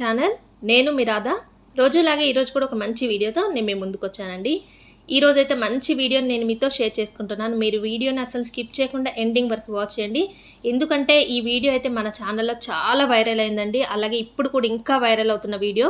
Channel. నేను మీ రాధా. రోజులాగే ఈరోజు కూడా ఒక మంచి వీడియోతో నేను మీ ముందుకు వచ్చానండి. ఈరోజు అయితే మంచి వీడియోని నేను మీతో షేర్ చేసుకుంటున్నాను. మీరు వీడియోని అసలు స్కిప్ చేయకుండా ఎండింగ్ వరకు వాచ్ చేయండి. ఎందుకంటే ఈ వీడియో అయితే మన ఛానల్లో చాలా వైరల్ అయిందండి. అలాగే ఇప్పుడు కూడా ఇంకా వైరల్ అవుతున్న వీడియో.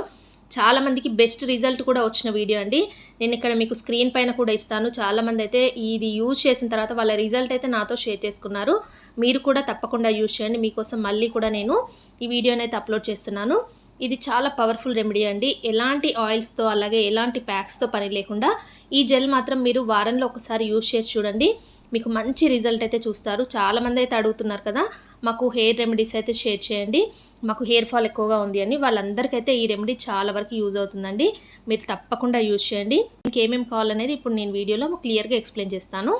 చాలామందికి బెస్ట్ రిజల్ట్ కూడా వచ్చిన వీడియో అండి. నేను ఇక్కడ మీకు స్క్రీన్ పైన కూడా ఇస్తాను. చాలామంది అయితే ఇది యూజ్ చేసిన తర్వాత వాళ్ళ రిజల్ట్ అయితే నాతో షేర్ చేసుకున్నారు. మీరు కూడా తప్పకుండా యూజ్ చేయండి. మీకోసం మళ్ళీ కూడా నేను ఈ వీడియోని అయితే అప్లోడ్ చేస్తున్నాను. ఇది చాలా పవర్ఫుల్ రెమెడీ అండి. ఎలాంటి ఆయిల్స్తో అలాగే ఎలాంటి ప్యాక్స్తో పని లేకుండా ఈ జెల్ మాత్రం మీరు వారంలో ఒకసారి యూజ్ చేసి చూడండి. మీకు మంచి రిజల్ట్ అయితే చూస్తారు. చాలామంది అయితే అడుగుతున్నారు కదా మాకు హెయిర్ రెమెడీస్ అయితే షేర్ చేయండి. మాకు హెయిర్ ఫాల్ ఎక్కువగా ఉంది అని. వాళ్ళందరికైతే ఈ రెమెడీ చాలా వరకు యూజ్ అవుతుందండి. మీరు తప్పకుండా యూజ్ చేయండి. ఇంకేమేమి కావాలనేది ఇప్పుడు నేను వీడియోలో క్లియర్గా ఎక్స్ప్లెయిన్ చేస్తాను.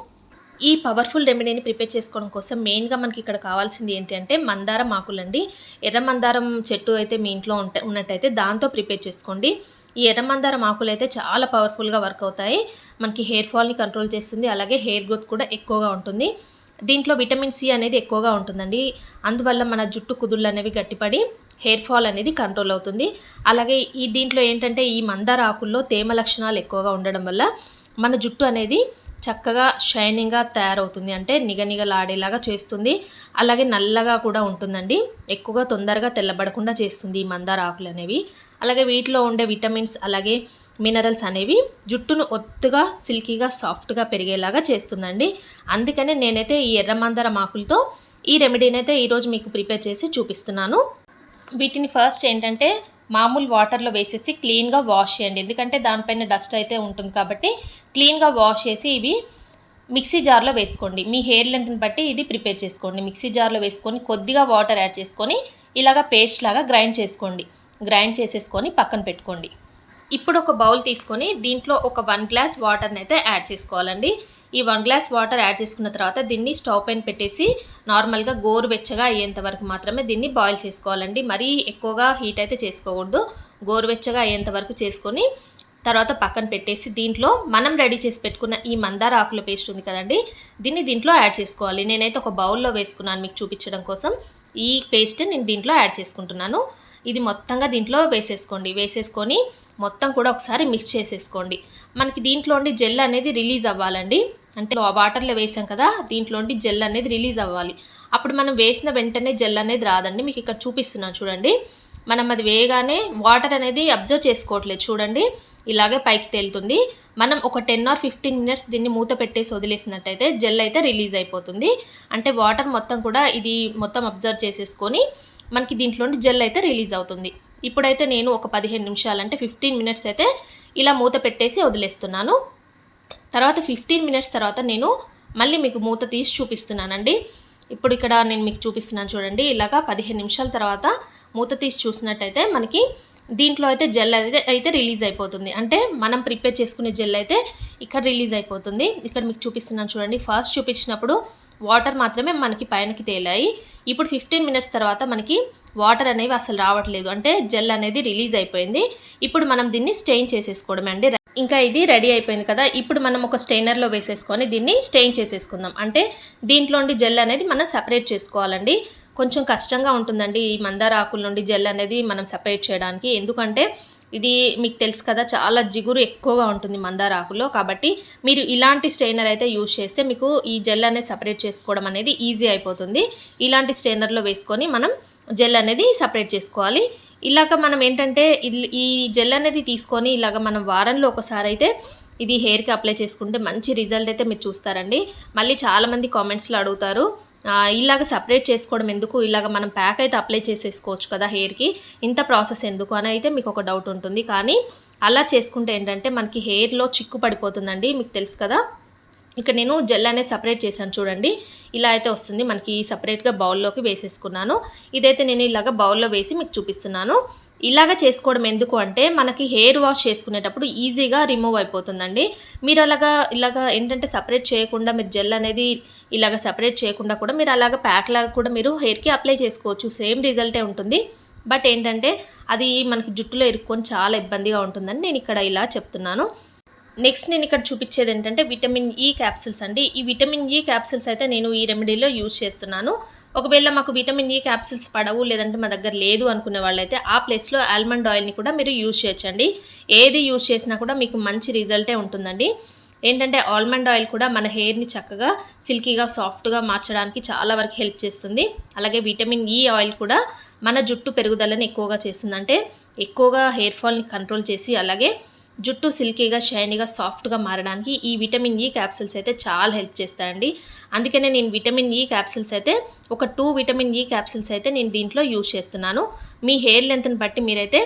ఈ పవర్ఫుల్ రెమెడీని ప్రిపేర్ చేసుకోవడం కోసం మెయిన్గా మనకి ఇక్కడ కావాల్సింది ఏంటంటే మందారం ఆకులండి. ఎర్ర మందారం చెట్టు అయితే మీ ఇంట్లో ఉంట ఉన్నట్టయితే దాంతో ప్రిపేర్ చేసుకోండి. ఈ ఎర్ర మందారం ఆకులు అయితే చాలా పవర్ఫుల్గా వర్క్ అవుతాయి. మనకి హెయిర్ ఫాల్ని కంట్రోల్ చేస్తుంది. అలాగే హెయిర్ గ్రోత్ కూడా ఎక్కువగా ఉంటుంది. దీంట్లో విటమిన్ సి అనేది ఎక్కువగా ఉంటుందండి. అందువల్ల మన జుట్టు కుదుళ్ళు అనేవి గట్టిపడి హెయిర్ ఫాల్ అనేది కంట్రోల్ అవుతుంది. అలాగే ఈ దీంట్లో ఏంటంటే ఈ మందార ఆకుల్లో తేమ లక్షణాలు ఎక్కువగా ఉండడం వల్ల మన జుట్టు అనేది చక్కగా షైనింగ్గా తయారవుతుంది. అంటే నిగనిగలాడేలాగా చేస్తుంది. అలాగే నల్లగా కూడా ఉంటుందండి. ఎక్కువగా తొందరగా తెల్లబడకుండా చేస్తుంది ఈ మందార ఆకులు అనేవి అలాగే వీటిలో ఉండే విటమిన్స్ అలాగే మినరల్స్ అనేవి జుట్టును ఒత్తుగా సిల్కీగా సాఫ్ట్గా పెరిగేలాగా చేస్తుందండి. అందుకనే నేనైతే ఈ ఎర్ర మందార ఆకులతో ఈ రెమెడీని అయితే ఈరోజు మీకు ప్రిపేర్ చేసి చూపిస్తున్నాను. వీటిని ఫస్ట్ ఏంటంటే మామూలు వాటర్లో వేసేసి క్లీన్గా వాష్ చేయండి. ఎందుకంటే దానిపైన డస్ట్ అయితే ఉంటుంది కాబట్టి క్లీన్గా వాష్ చేసి ఇవి మిక్సీ జార్లో వేసుకోండి. మీ హెయిర్ లెంత్ని బట్టి ఇది ప్రిపేర్ చేసుకోండి. మిక్సీ జార్లో వేసుకొని కొద్దిగా వాటర్ యాడ్ చేసుకొని ఇలాగ పేస్ట్ లాగా గ్రైండ్ చేసుకోండి. గ్రైండ్ చేసేసుకొని పక్కన పెట్టుకోండి. ఇప్పుడు ఒక బౌల్ తీసుకొని దీంట్లో ఒక వన్ గ్లాస్ వాటర్ని అయితే యాడ్ చేసుకోవాలండి. ఈ వన్ గ్లాస్ వాటర్ యాడ్ చేసుకున్న తర్వాత దీన్ని స్టవ్ పైన పెట్టేసి నార్మల్గా గోరువెచ్చగా అయ్యేంత వరకు మాత్రమే దీన్ని బాయిల్ చేసుకోవాలండి. మరీ ఎక్కువగా హీట్ అయితే చేసుకోకూడదు. గోరువెచ్చగా అయ్యేంత వరకు చేసుకొని తర్వాత పక్కన పెట్టేసి దీంట్లో మనం రెడీ చేసి పెట్టుకున్న ఈ మందార ఆకుల పేస్ట్ ఉంది కదండి దీన్ని దీంట్లో యాడ్ చేసుకోవాలి. నేనైతే ఒక బౌల్లో వేసుకున్నాను మీకు చూపించడం కోసం. ఈ పేస్ట్ నేను దీంట్లో యాడ్ చేసుకుంటున్నాను. ఇది మొత్తంగా దీంట్లో వేసేసుకోండి. వేసేసుకొని మొత్తం కూడా ఒకసారి మిక్స్ చేసేసుకోండి. మనకి దీంట్లోండి జెల్ అనేది రిలీజ్ అవ్వాలండి. అంటే వాటర్లో వేసాం కదా దీంట్లోండి జెల్ అనేది రిలీజ్ అవ్వాలి. అప్పుడు మనం వేసిన వెంటనే జెల్ అనేది రాదండి. మీకు ఇక్కడ చూపిస్తున్నాను చూడండి. మనం అది వేయగానే వాటర్ అనేది అబ్జర్వ్ చేసుకోవట్లేదు చూడండి. ఇలాగే పైకి తేలుతుంది. మనం ఒక టెన్ ఆర్ ఫిఫ్టీన్ మినిట్స్ దీన్ని మూత పెట్టేసి వదిలేసినట్టయితే జెల్ అయితే రిలీజ్ అయిపోతుంది. అంటే వాటర్ మొత్తం కూడా ఇది మొత్తం అబ్జర్వ్ చేసేసుకొని మనకి దీంట్లోని జెల్ అయితే రిలీజ్ అవుతుంది. ఇప్పుడైతే నేను ఒక పదిహేను నిమిషాలు అంటే ఫిఫ్టీన్ మినిట్స్ అయితే ఇలా మూత పెట్టేసి వదిలేస్తున్నాను. తర్వాత ఫిఫ్టీన్ మినిట్స్ తర్వాత నేను మళ్ళీ మీకు మూత తీసి చూపిస్తున్నానండి. ఇప్పుడు ఇక్కడ నేను మీకు చూపిస్తున్నాను చూడండి. ఇలాగా పదిహేను నిమిషాల తర్వాత మూత తీసి చూసినట్టయితే మనకి దీంట్లో అయితే జెల్ అయితే అయితే రిలీజ్ అయిపోతుంది. అంటే మనం ప్రిపేర్ చేసుకునే జెల్ అయితే ఇక్కడ రిలీజ్ అయిపోతుంది. ఇక్కడ మీకు చూపిస్తున్నాను చూడండి. ఫస్ట్ చూపించినప్పుడు వాటర్ మాత్రమే మనకి పైనకి తేలాయి. ఇప్పుడు ఫిఫ్టీన్ మినిట్స్ తర్వాత మనకి వాటర్ అనేవి అసలు రావట్లేదు. అంటే జెల్ అనేది రిలీజ్ అయిపోయింది. ఇప్పుడు మనం దీన్ని స్టెయిన్ చేసేసుకోవడం అండి. ఇంకా ఇది రెడీ అయిపోయింది కదా. ఇప్పుడు మనం ఒక స్టెయినర్లో వేసేసుకొని దీన్ని స్టెయిన్ చేసేసుకుందాం. అంటే దీంట్లోండి జెల్ అనేది మనం సపరేట్ చేసుకోవాలండి. కొంచెం కష్టంగా ఉంటుందండి ఈ మందార ఆకుల నుండి జెల్ అనేది మనం సపరేట్ చేయడానికి. ఎందుకంటే ఇది మీకు తెలుసు కదా చాలా జిగురు ఎక్కువగా ఉంటుంది మందార ఆకులో కాబట్టి మీరు ఇలాంటి స్టెయినర్ అయితే యూజ్ చేస్తే మీకు ఈ జెల్ అనేది సపరేట్ చేసుకోవడం అనేది ఈజీ అయిపోతుంది. ఇలాంటి స్టెయినర్లో వేసుకొని మనం జెల్ అనేది సపరేట్ చేసుకోవాలి. ఇలాగ మనం ఏంటంటే ఈ జెల్ అనేది తీసుకొని ఇలాగ మనం వారంలో ఒకసారి అయితే ఇది హెయిర్కి అప్లై చేసుకుంటే మంచి రిజల్ట్ అయితే మీరు చూస్తారండి. మళ్ళీ చాలామంది కామెంట్స్లో అడుగుతారు ఇలాగ సపరేట్ చేసుకోవడం ఎందుకు? ఇలాగ మనం ప్యాక్ అయితే అప్లై చేసేసుకోవచ్చు కదా హెయిర్కి ఇంత ప్రాసెస్ ఎందుకు? అని అయితే మీకు ఒక డౌట్ ఉంటుంది. కానీ అలా చేసుకుంటే ఏంటంటే మనకి హెయిర్లో చిక్కు పడిపోతుందండి. మీకు తెలుసు కదా? ఇక నేను జెల్ అనేది సపరేట్ చేశాను చూడండి. ఇలా అయితే వస్తుంది. మనకి సపరేట్గా బౌల్లోకి వేసేసుకున్నాను. ఇదైతే నేను ఇలాగ బౌల్లో వేసి మీకు చూపిస్తున్నాను. ఇలాగ చేసుకోవడం ఎందుకు అంటే మనకి హెయిర్ వాష్ చేసుకునేటప్పుడు ఈజీగా రిమూవ్ అయిపోతుందండి. మీరు అలాగా ఇలాగ ఏంటంటే సపరేట్ చేయకుండా మీరు జెల్ అనేది ఇలాగ సపరేట్ చేయకుండా కూడా మీరు అలాగ ప్యాక్ లాగా కూడా మీరు హెయిర్కి అప్లై చేసుకోవచ్చు. సేమ్ రిజల్టే ఉంటుంది. బట్ ఏంటంటే అది మనకి జుట్టులో ఇరుక్కొని చాలా ఇబ్బందిగా ఉంటుందని నేను ఇక్కడ ఇలా చెప్తున్నాను. నెక్స్ట్ నేను ఇక్కడ చూపించేది ఏంటంటే విటమిన్ ఈ క్యాప్సిల్స్ అండి. ఈ విటమిన్ ఈ క్యాప్సిల్స్ అయితే నేను ఈ రెమెడీలో యూజ్ చేస్తున్నాను. ఒకవేళ మాకు విటమిన్ ఈ క్యాప్సిల్స్ పడవు లేదంటే మా దగ్గర లేదు అనుకునే వాళ్ళైతే ఆ ప్లేస్లో ఆల్మండ్ ఆయిల్ని కూడా మీరు యూజ్ చేయొచ్చండి. ఏది యూజ్ చేసినా కూడా మీకు మంచి రిజల్టే ఉంటుందండి. ఏంటంటే ఆల్మండ్ ఆయిల్ కూడా మన హెయిర్ని చక్కగా సిల్కీగా సాఫ్ట్గా మార్చడానికి చాలా వరకు హెల్ప్ చేస్తుంది. అలాగే విటమిన్ ఈ ఆయిల్ కూడా మన జుట్టు పెరుగుదలని ఎక్కువగా చేస్తుంది అంటే ఎక్కువగా హెయిర్ ఫాల్ని కంట్రోల్ చేసి అలాగే జుట్టు సిల్కీగా షైనీగా సాఫ్ట్గా మారడానికి ఈ విటమిన్ e ఈ క్యాప్సిల్స్ అయితే చాలా హెల్ప్ చేస్తాయండి. అందుకనే నేను విటమిన్ e ఈ క్యాప్సిల్స్ అయితే ఒక టూ విటమిన్ e ఈ క్యాప్సిల్స్ అయితే నేను దీంట్లో యూజ్ చేస్తున్నాను. మీ హెయిర్ లెంత్ని బట్టి మీరైతే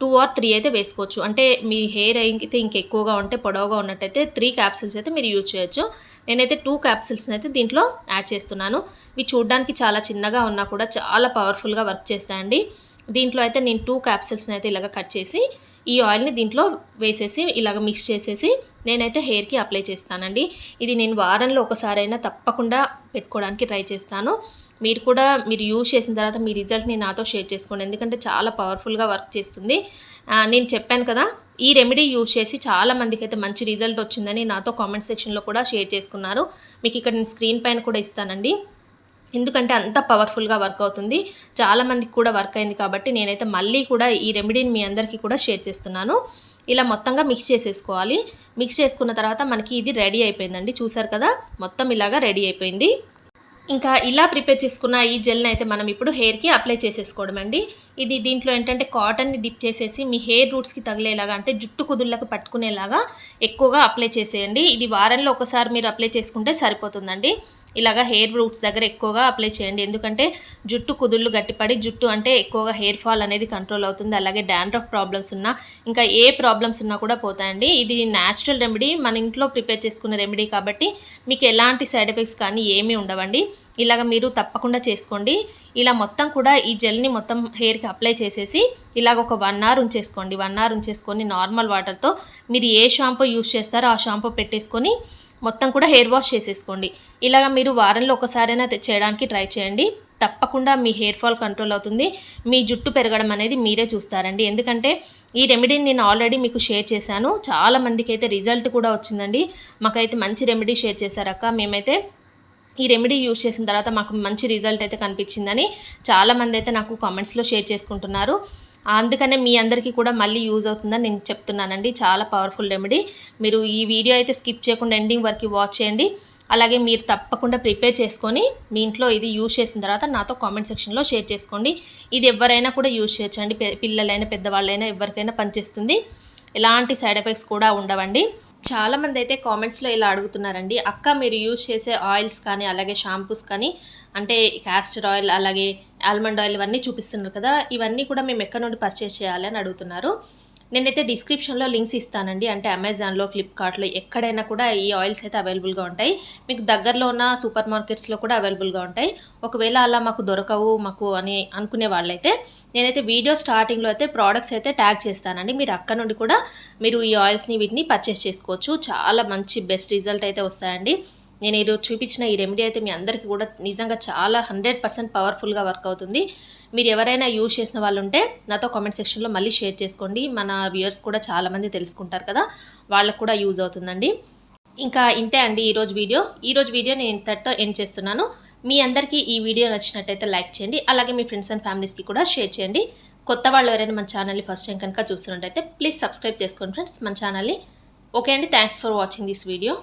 టూ ఆర్ త్రీ అయితే వేసుకోవచ్చు. అంటే మీ హెయిర్ అయితే ఇంకెక్కువగా ఉంటే పొడవుగా ఉన్నట్టయితే త్రీ క్యాప్సిల్స్ అయితే మీరు యూజ్ చేయొచ్చు. నేనైతే టూ క్యాప్సిల్స్ని అయితే దీంట్లో యాడ్ చేస్తున్నాను. ఇవి చూడడానికి చాలా చిన్నగా ఉన్నా కూడా చాలా పవర్ఫుల్గా వర్క్ చేస్తాయండి. దీంట్లో అయితే నేను టూ క్యాప్సిల్స్ని అయితే ఇలాగ కట్ చేసి ఈ ఆయిల్ని దీంట్లో వేసేసి ఇలాగ మిక్స్ చేసేసి నేనైతే హెయిర్కి అప్లై చేస్తానండి. ఇది నేను వారంలో ఒకసారైనా తప్పకుండా పెట్టుకోవడానికి ట్రై చేస్తాను. మీరు కూడా మీరు యూజ్ చేసిన తర్వాత మీ రిజల్ట్ని నాతో షేర్ చేసుకోండి. ఎందుకంటే చాలా పవర్ఫుల్గా వర్క్ చేస్తుంది. నేను చెప్పాను కదా ఈ రెమెడీ యూజ్ చేసి చాలా మందికి అయితే మంచి రిజల్ట్ వచ్చిందని నాతో కామెంట్ సెక్షన్లో కూడా షేర్ చేసుకున్నారు. మీకు ఇక్కడ నేను స్క్రీన్ పైన కూడా ఇస్తానండి. ఎందుకంటే అంత పవర్ఫుల్గా వర్క్ అవుతుంది. చాలా మందికి కూడా వర్క్ అయింది కాబట్టి నేనైతే మళ్ళీ కూడా ఈ రెమెడీని మీ అందరికీ కూడా షేర్ చేస్తున్నాను. ఇలా మొత్తంగా మిక్స్ చేసేసుకోవాలి. మిక్స్ చేసుకున్న తర్వాత మనకి ఇది రెడీ అయిపోయిందండి. చూసారు కదా? మొత్తం ఇలాగా రెడీ అయిపోయింది. ఇంకా ఇలా ప్రిపేర్ చేసుకున్న ఈ జెల్ని అయితే మనం ఇప్పుడు హెయిర్కి అప్లై చేసేసుకోవడం అండి. ఇది దీంట్లో ఏంటంటే కాటన్ని డిప్ చేసేసి మీ హెయిర్ రూట్స్కి తగిలేలాగా అంటే జుట్టు కుదుళ్ళకు పట్టుకునేలాగా ఎక్కువగా అప్లై చేసేయండి. ఇది వారంలో ఒకసారి మీరు అప్లై చేసుకుంటే సరిపోతుందండి. ఇలాగా హెయిర్ రూట్స్ దగ్గర ఎక్కువగా అప్లై చేయండి. ఎందుకంటే జుట్టు కుదుళ్ళు గట్టిపడి జుట్టు అంటే ఎక్కువగా హెయిర్ ఫాల్ అనేది కంట్రోల్ అవుతుంది. అలాగే డాండ్రఫ్ ప్రాబ్లమ్స్ ఉన్నా ఇంకా ఏ ప్రాబ్లమ్స్ ఉన్నా కూడా పోతాయండి. ఇది న్యాచురల్ రెమెడీ మన ఇంట్లో ప్రిపేర్ చేసుకున్న రెమెడీ కాబట్టి మీకు ఎలాంటి సైడ్ ఎఫెక్ట్స్ కానీ ఏమీ ఉండవండి. ఇలాగ మీరు తప్పకుండా చేసుకోండి. ఇలా మొత్తం కూడా ఈ జెల్ని మొత్తం హెయిర్కి అప్లై చేసేసి ఇలాగ ఒక వన్ అవర్ ఉంచేసుకోండి. వన్ అవర్ ఉంచేసుకొని నార్మల్ వాటర్తో మీరు ఏ షాంపూ యూస్ చేస్తారో ఆ షాంపూ పెట్టేసుకొని మొత్తం కూడా హెయిర్ వాష్ చేసేసుకోండి. ఇలాగ మీరు వారంలో ఒకసారైనా చేయడానికి ట్రై చేయండి. తప్పకుండా మీ హెయిర్ ఫాల్ కంట్రోల్ అవుతుంది. మీ జుట్టు పెరగడం అనేది మీరే చూస్తారండి. ఎందుకంటే ఈ రెమెడీని నేను ఆల్రెడీ మీకు షేర్ చేశాను. చాలా మందికి అయితే రిజల్ట్ కూడా వచ్చిందండి. మాకైతే మంచి రెమెడీ షేర్ చేశారక్క మేమైతే ఈ రెమెడీ యూజ్ చేసిన తర్వాత మాకు మంచి రిజల్ట్ అయితే కనిపించిందని చాలామంది అయితే నాకు కామెంట్స్లో షేర్ చేసుకుంటున్నారు. అందుకనే మీ అందరికీ కూడా మళ్ళీ యూజ్ అవుతుందని నేను చెప్తున్నానండి. చాలా పవర్ఫుల్ రెమెడీ. మీరు ఈ వీడియో అయితే స్కిప్ చేయకుండా ఎండింగ్ వరకు వాచ్ చేయండి. అలాగే మీరు తప్పకుండా ప్రిపేర్ చేసుకొని మీ ఇంట్లో ఇది యూజ్ చేసిన తర్వాత నాతో కామెంట్ సెక్షన్లో షేర్ చేసుకోండి. ఇది ఎవరైనా కూడా యూజ్ చేయొచ్చండి. పిల్లలైనా పెద్దవాళ్ళైనా ఎవరికైనా పనిచేస్తుంది. ఎలాంటి సైడ్ ఎఫెక్ట్స్ కూడా ఉండవండి. చాలామంది అయితే కామెంట్స్లో ఇలా అడుగుతున్నారండి అక్క మీరు యూజ్ చేసే ఆయిల్స్ కానీ అలాగే షాంపూస్ కానీ అంటే క్యాస్టర్ ఆయిల్ అలాగే ఆల్మండ్ ఆయిల్ ఇవన్నీ చూపిస్తున్నారు కదా ఇవన్నీ కూడా మేము ఎక్కడ నుండి పర్చేస్ చేయాలి అని అడుగుతున్నారు. నేనైతే డిస్క్రిప్షన్లో లింక్స్ ఇస్తానండి. అంటే అమెజాన్లో ఫ్లిప్కార్ట్లో ఎక్కడైనా కూడా ఈ ఆయిల్స్ అయితే అవైలబుల్గా ఉంటాయి. మీకు దగ్గరలో ఉన్న సూపర్ మార్కెట్స్లో కూడా అవైలబుల్గా ఉంటాయి. ఒకవేళ అలా మాకు దొరకవు మాకు అని అనుకునే వాళ్ళైతే నేనైతే వీడియో స్టార్టింగ్లో అయితే ప్రోడక్ట్స్ అయితే ట్యాగ్ చేస్తానండి. మీరు అక్కడ నుండి కూడా మీరు ఈ ఆయిల్స్ని వీటిని పర్చేస్ చేసుకోవచ్చు. చాలా మంచి బెస్ట్ రిజల్ట్ అయితే వస్తాయండి. నేను ఈరోజు చూపించిన ఈ రెమెడీ అయితే మీ అందరికీ కూడా నిజంగా చాలా హండ్రెడ్ పర్సెంట్ పవర్ఫుల్గా వర్క్ అవుతుంది. మీరు ఎవరైనా యూజ్ చేసిన వాళ్ళు ఉంటే నాతో కామెంట్ సెక్షన్లో మళ్ళీ షేర్ చేసుకోండి. మన వ్యూయర్స్ కూడా చాలామంది తెలుసుకుంటారు కదా వాళ్ళకు కూడా యూజ్ అవుతుందండి. ఇంకా ఇంతే అండి ఈరోజు వీడియో ఈరోజు వీడియో నేను ఇంతటితో ఎండ్ చేస్తున్నాను. మీ అందరికీ ఈ వీడియో నచ్చినట్టయితే లైక్ చేయండి. అలాగే మీ ఫ్రెండ్స్ అండ్ ఫ్యామిలీస్కి కూడా షేర్ చేయండి. కొత్త వాళ్ళు ఎవరైనా మన ఛానల్ని ఫస్ట్ టైం కనుక చూస్తున్నట్టయితే ప్లీజ్ సబ్స్క్రైబ్ చేసుకోండి ఫ్రెండ్స్ మన ఛానల్ని ఓకే అండి thanks for watching this video